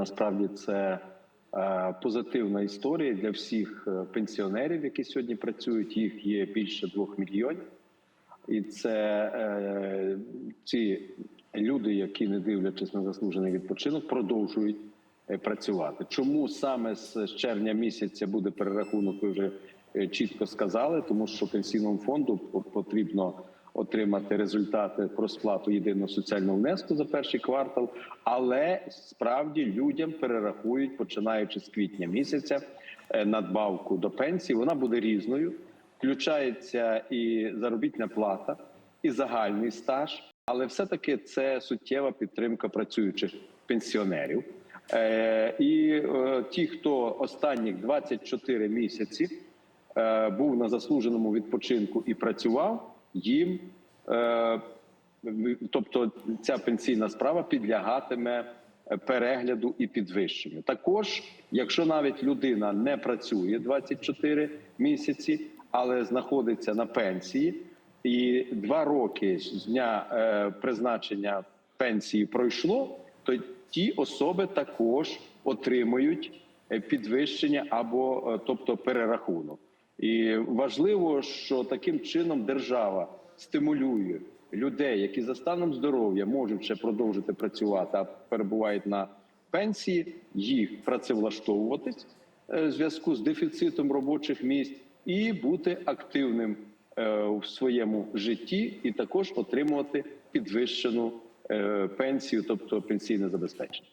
Насправді це е, позитивна історія для всіх е, пенсіонерів, які сьогодні працюють. Їх є більше двох мільйонів, і це е, ці люди, які не дивлячись на заслужений відпочинок, продовжують працювати. Чому саме з червня місяця буде перерахунок? Ви вже чітко сказали, тому що пенсійному фонду потрібно отримати результати про сплату єдиного соціального внеску за перший квартал, але справді людям перерахують, починаючи з квітня місяця, е, надбавку до пенсії. Вона буде різною. Включається і заробітна плата, і загальний стаж, але все-таки це суттєва підтримка працюючих пенсіонерів. Е, і е, ті, хто останніх 24 місяці був на заслуженому відпочинку і працював, їм, е, тобто ця пенсійна справа підлягатиме е, перегляду і підвищенню. Також, якщо навіть людина не працює 24 місяці, але знаходиться на пенсії, і два роки з дня е, призначення пенсії пройшло, то ті особи також отримують підвищення або тобто перерахунок. І важливо, що таким чином держава стимулює людей, які за станом здоров'я можуть ще продовжити працювати, а перебувають на пенсії, їх працевлаштовуватись е, в зв'язку з дефіцитом робочих місць і бути активним е, в своєму житті, і також отримувати підвищену е, пенсію, тобто пенсійне забезпечення.